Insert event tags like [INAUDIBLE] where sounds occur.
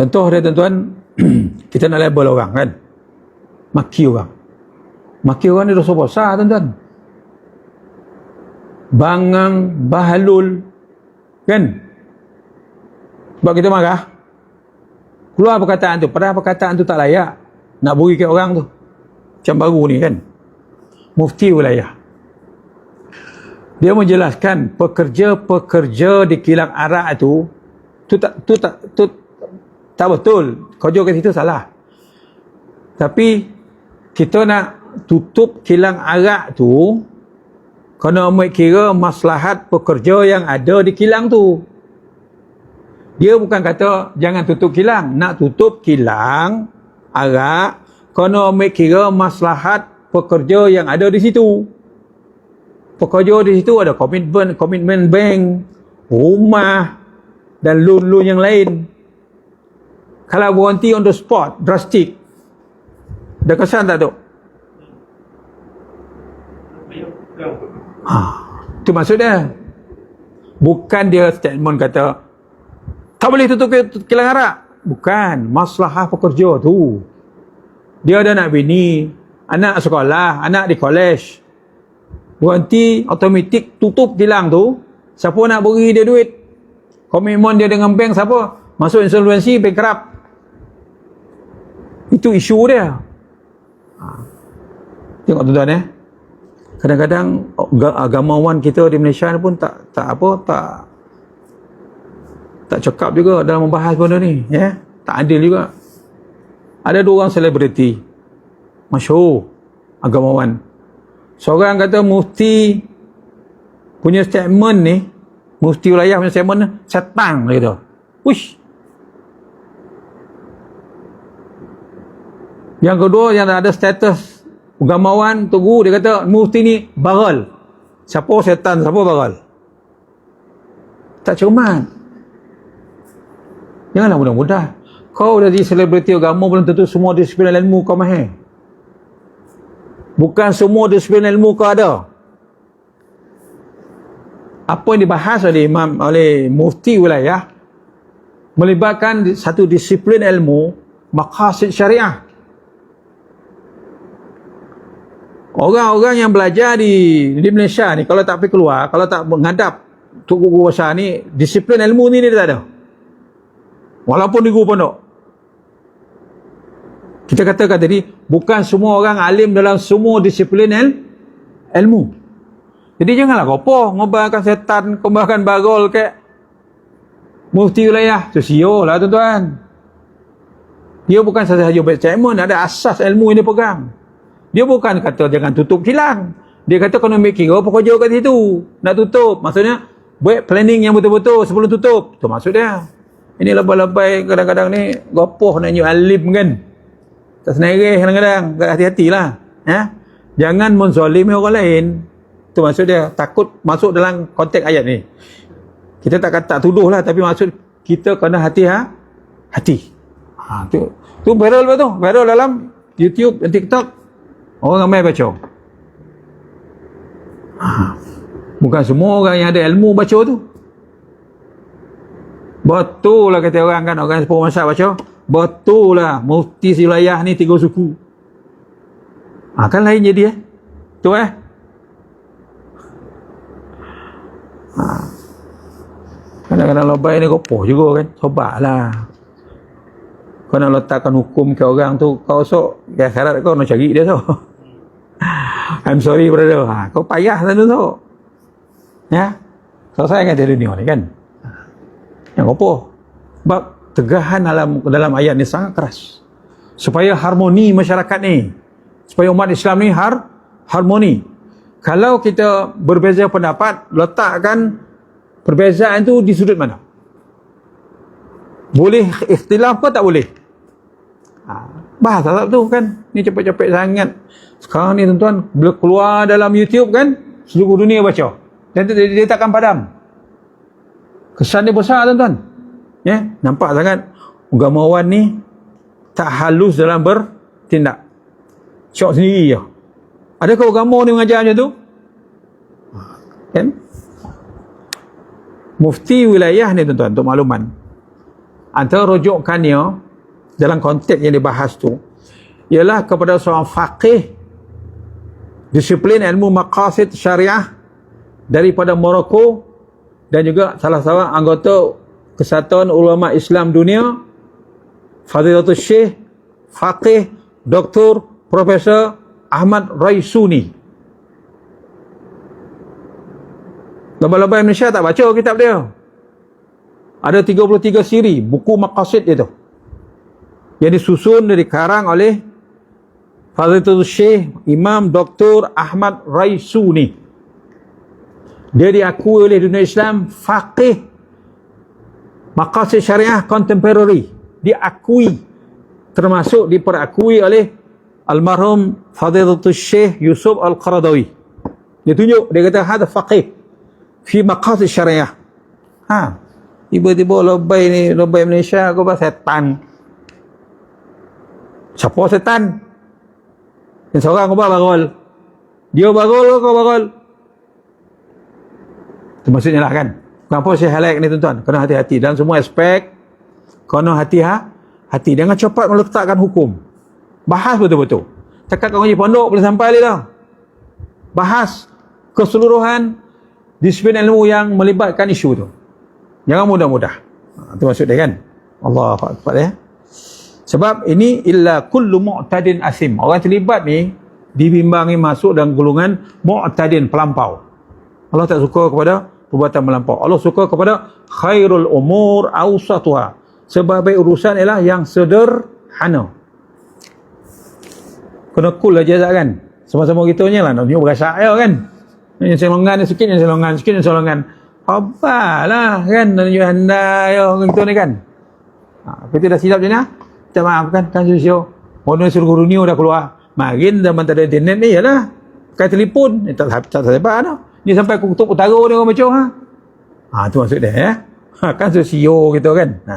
Contoh dia tuan-tuan, [CLEARS THROAT] kita nak label orang kan. Maki orang. Maki orang ni dosa besar tuan-tuan. Bangang, bahalul, kan? Sebab kita marah. Keluar perkataan tu. Padahal perkataan tu tak layak. Nak beri ke orang tu. Macam baru ni kan. Mufti wilayah. Dia menjelaskan pekerja-pekerja di kilang arak itu tu tak tu tak tu tak betul. Kerja kat situ salah. Tapi kita nak tutup kilang arak tu kena ambil kira maslahat pekerja yang ada di kilang tu. Dia bukan kata jangan tutup kilang, nak tutup kilang arak kena ambil kira maslahat pekerja yang ada di situ pekerja di situ ada komitmen komitmen bank, rumah dan loan-loan yang lain. Kalau berhenti on the spot, drastic. Dah kesan tak tu? Ha, itu maksud dia. Bukan dia statement kata tak boleh tutup kilang arak. Bukan, masalah pekerja tu. Dia ada nak bini, anak sekolah, anak di college berhenti automatik tutup kilang tu siapa nak beri dia duit komitmen dia dengan bank siapa masuk insolvency bankrupt itu isu dia ha. tengok tuan-tuan eh kadang-kadang agamawan kita di Malaysia pun tak tak apa tak tak cakap juga dalam membahas benda ni ya tak adil juga ada dua orang selebriti masyhur agamawan Seorang kata mufti punya statement ni, mufti wilayah punya statement ni, setan dia kata. Uish. Yang kedua yang ada status agamawan tugu dia kata mufti ni baral. Siapa setan, siapa baral? Tak cermat. Janganlah mudah-mudah. Kau dah jadi selebriti agama belum tentu semua disiplin ilmu kau mahir. Bukan semua disiplin ilmu kau ada. Apa yang dibahas oleh imam oleh mufti wilayah melibatkan satu disiplin ilmu maqasid syariah. Orang-orang yang belajar di di Malaysia ni kalau tak pergi keluar, kalau tak menghadap tok guru besar ni, disiplin ilmu ni dia tak ada. Walaupun di guru pondok. Kita katakan tadi, bukan semua orang alim dalam semua disiplin il, ilmu. Jadi janganlah kopoh ngobarkan setan, ngobarkan bagol ke mufti wilayah. Itu sio lah tuan-tuan. Dia bukan sahaja baca ilmu, ada asas ilmu ini pegang. Dia bukan kata jangan tutup kilang. Dia kata kena ambil kira pekerja kat situ. Nak tutup. Maksudnya, buat planning yang betul-betul sebelum tutup. Itu maksud dia. Ini lebay-lebay kadang-kadang ni, gopoh nak nyuk alim kan. Tak senereh kadang-kadang. Hati-hatilah. Ya jangan menzalimi orang lain. Tu maksud dia. Takut masuk dalam konteks ayat ni. Kita tak kata tuduh lah tapi maksud kita kena hati ha? Hati. Ha, tu. Tu viral tu? Viral dalam YouTube dan TikTok orang ramai baca bukan semua orang yang ada ilmu baca tu betul lah kata orang kan orang sepuluh masa baca Betul lah mufti wilayah ni tiga suku. Ha, kan lain jadi eh. Tu eh. Ha. Kadang-kadang lebay ni kopoh juga kan. Sobat lah. Kau nak letakkan hukum ke orang tu, kau sok, ya kau nak cari dia tu. [LAUGHS] I'm sorry brother. Ha, kau payah sana tu. Ya. Selesai kan dari dunia ni kan. Yang kopoh. Sebab tegahan dalam dalam ayat ni sangat keras supaya harmoni masyarakat ni supaya umat Islam ni har harmoni kalau kita berbeza pendapat letakkan perbezaan tu di sudut mana boleh ikhtilaf ke tak boleh bahas tak tu kan ni cepat-cepat sangat sekarang ni tuan-tuan bila keluar dalam YouTube kan seluruh dunia baca dan dia, dia takkan padam kesan dia besar tuan-tuan Ya, nampak sangat agamawan ni tak halus dalam bertindak. Syok sendiri je. Adakah agama ni mengajar macam tu? Kan? Mufti wilayah ni tuan-tuan untuk makluman. antara rujukannya dalam konteks yang dibahas tu ialah kepada seorang faqih disiplin ilmu maqasid syariah daripada Morocco dan juga salah seorang anggota Kesatuan Ulama Islam Dunia Fadilatul Syekh Faqih Dr. Profesor Ahmad Raisuni Lomba-lomba Malaysia tak baca kitab dia. Ada 33 siri buku maqasid dia tu. Yang disusun dari karang oleh Fadilatul Syekh Imam Dr. Ahmad Raisuni. Dia diakui oleh dunia Islam faqih maqasid syariah contemporary. Diakui termasuk diperakui oleh almarhum Fadilatul Syekh Yusuf Al-Qaradawi. Dia tunjuk, dia kata hada faqih fi maqasid syariah. Ha. Tiba-tiba lobai ni, lobai Malaysia kau bah setan. Siapa setan? Yang seorang bah barol. Dia barol kau barol. Itu maksudnya lah kan. Kenapa saya highlight ni tuan-tuan? Kena hati-hati dalam semua aspek. Kena ha? Hati. Jangan cepat meletakkan hukum. Bahas betul-betul. Cakap kau ngaji pondok boleh sampai dah. Bahas keseluruhan disiplin ilmu yang melibatkan isu tu. Jangan mudah-mudah. Ha, itu maksud dia kan? Allah Akbar ya. Sebab ini illa kullu mu'tadin asim. Orang terlibat ni dibimbangi masuk dalam golongan mu'tadin pelampau. Allah tak suka kepada perbuatan melampau. Allah suka kepada khairul umur awsatuha. Sebaik urusan ialah yang sederhana. Kena cool aja kan? Sama-sama gitu lah. Nak tunjuk berasak ya kan? Yang selongan sikit, yang selongan sikit, yang selongan. Apalah kan, tunjuk anda ya, gitu ni kan. Ha, kita dah silap je ni Minta maaf kan, kan susio. Mono suruh guru ni dah keluar. Makin zaman tak ada internet ni, yalah. Pakai telefon, eh, tak tak tak sebab dah. Ni sampai kutub utara ni orang macam ha. Ha, tu maksud dia ya. Ha, kan susio gitu kan. Ha.